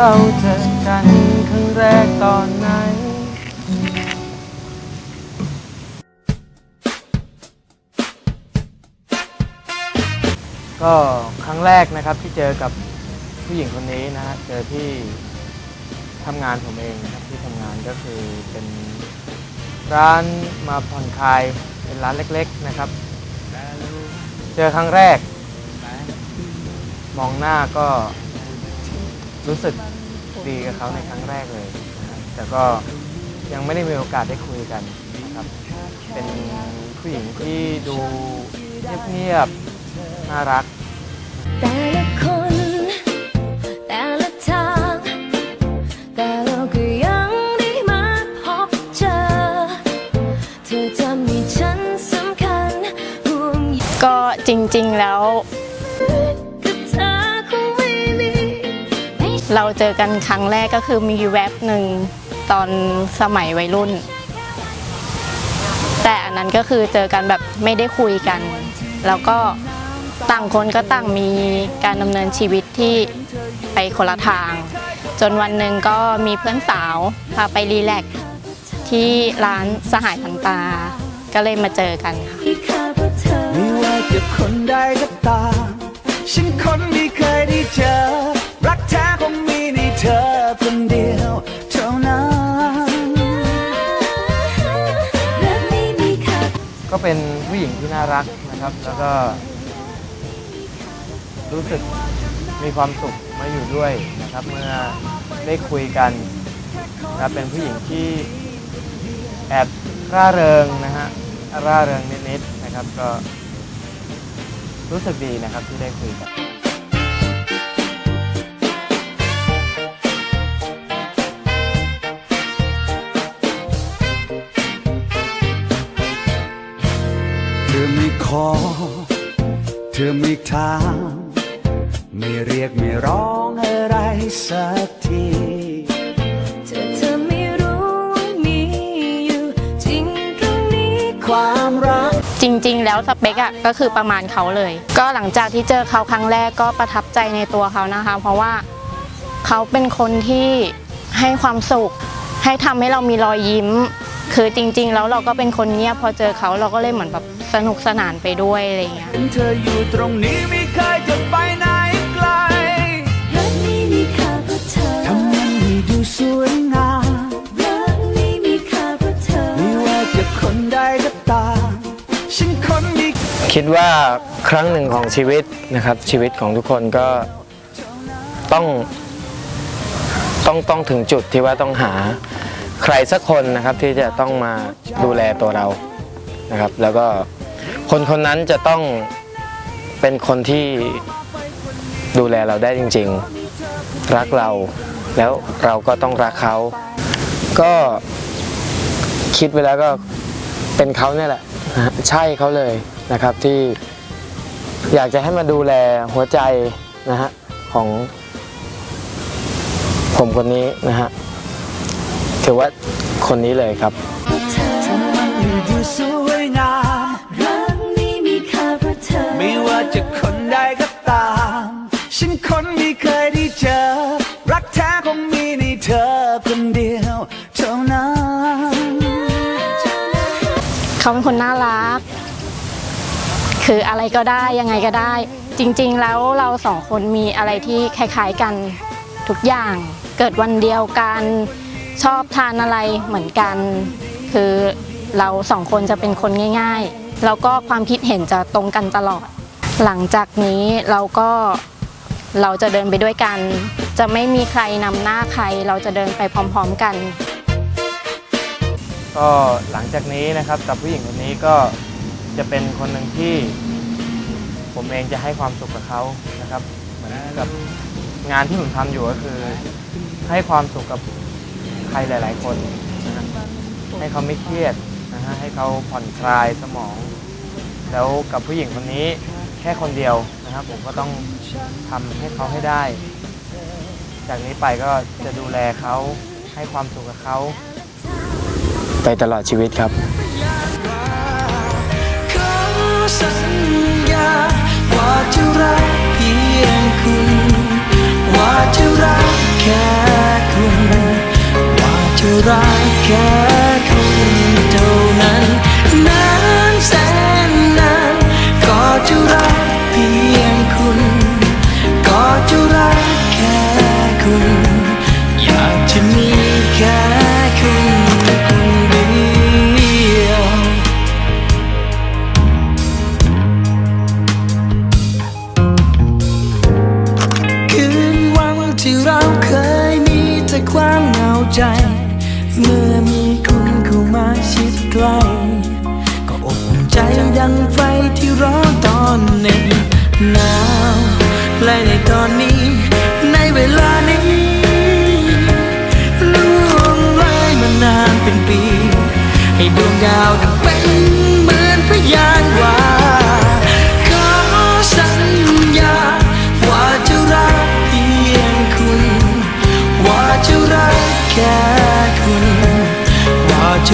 เราเจอกันครั้งแรกตอนไหน ก็ครั้งแรกนะครับที่เจอกับผู้หญิงคนนี้นะฮะเจอที่ทำงานผมเองนะครับที่ทำงานก็คือเป็นร้านมาผ่อนคลายเป็นร้านเล็กๆนะครับ เจอครั้งแรก มองหน้าก็ รู้สึกดีกับเขาในครั้งแรกเลยนะฮะแต่ก็ยังไม่ได้มีโอกาสได้คุยกันนะครับ เป็นผู้หญิงที่ดูเงียบๆน่ารัก แต่ละคน แต่ละทาง แต่เราก็ยังได้มาพบเจอ เธอทำให้ฉันสำคัญห่วงใยก็จริงๆแล้ว เราเจอกันครั้งแรกก็คือมีแว็บหนึ่งตอนสมัยวัยรุ่น แต่อันนั้นก็คือเจอกันแบบไม่ได้คุยกัน แล้วก็ต่างคนก็ต่างมีการดำเนินชีวิตที่ไปคนละทาง จนวันหนึ่งก็มีเพื่อนสาวพาไปรีแลกที่ร้านสหายพันตา ก็เลยมาเจอกันค่ะไม่ว่าจะคนใดก็ตามฉันคนไม่เคยได้เจอ ญิงที่น่ารักนะครับ แล้วก็ รู้สึกมีความสุขมาอยู่ด้วยนะครับ เมื่อได้คุยกันนะครับเป็นผู้หญิงที่แอบร่าเริงนะฮะร่าเริงนิดๆนะครับก็รู้สึกดีนะครับที่ได้คุยกัน เธอไม่ถามไม่เรียกไม่ร้องอะไรสักทีเธอเธอไม่รู้ว่ามีอยู่จริงตรงนี้ความรัก จริง ๆ แล้วสเปคอะก็คือประมาณเขาเลย ก็หลังจากที่เจอเขาครั้งแรกก็ประทับใจในตัวเขานะคะ เพราะว่าเขาเป็นคนที่ให้ความสุข ให้ทำให้เรามีรอยยิ้ม คือจริง ๆ แล้วเราก็เป็นคนเงียบพอเจอเขาเราก็เลยเหมือนแบบ สนุกสนานไปด้วยอะไรอย่างเงี้ยเห็นเธออยู่ตรงนี้ไม่เคยจะไปไหนไกลรักไม่มีค่าเพราะเธอทำมันให้ดูสวยงามรักไม่มีค่าเพราะเธอ ไม่ว่าจะคนใดก็ตามฉันคนมีคิดว่าครั้งหนึ่งของชีวิตนะครับ ชีวิตของทุกคนก็ต้องต้องต้องถึงจุดที่ว่าต้องหาใครสักคนนะครับที่จะต้องมาดูแลตัวเรานะครับ แล้วก็ คนคนนั้นจะต้องเป็นคนที่ดูแลเราได้จริง ๆ รักเรา แล้วเราก็ต้องรักเขา ก็คิดไว้แล้วก็เป็นเขาเนี่ยแหละ ใช่เขาเลยนะครับที่อยากจะให้มาดูแลหัวใจนะฮะของผมคนนี้นะฮะถือว่าคนนี้เลยครับ ฉันคนไม่เคยได้เจอ รักแท้คงมีในเธอคนเดียวเท่านั้นเขาเป็นคนน่ารัก คืออะไรก็ได้ยังไงก็ได้ จริงๆแล้วเราสองคนมีอะไรที่คล้ายๆกันทุกอย่างเกิดวันเดียวกันชอบทานอะไรเหมือนกัน คือเราสองคนจะเป็นคนง่าย ๆ แล้วก็ความคิดเห็นจะตรงกันตลอด หลังจากนี้เราก็ เราจะเดินไปด้วยกัน จะไม่มีใครนำหน้าใคร เราจะเดินไปพร้อม ๆกัน ก็หลังจากนี้นะครับกับผู้หญิงคนนี้ก็จะเป็นคนหนึ่งที่ผมเองจะให้ความสุขกับเขานะครับ เหมือนกับงานที่ผมทำอยู่ก็คือ ให้ความสุขกับใครหลาย ๆ คนนะฮะให้เขาไม่เครียดนะฮะให้เขาผ่อนคลายสมอง แล้วกับผู้หญิงคนนี้แค่คนเดียว ครับ ผมก็ต้องทำให้เขาให้ได้ จากนี้ไปก็จะดูแลเขาให้ความสุขกับเขา ไปตลอดชีวิตครับว่าจะรักแค่คุณ ว่าจะรักแค่ จ เมื่อมีคุณเข้ามาชิดใกล้ ก็อบใจยังไฟที่ร้อนตอนหนึ่ง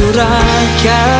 Oturarken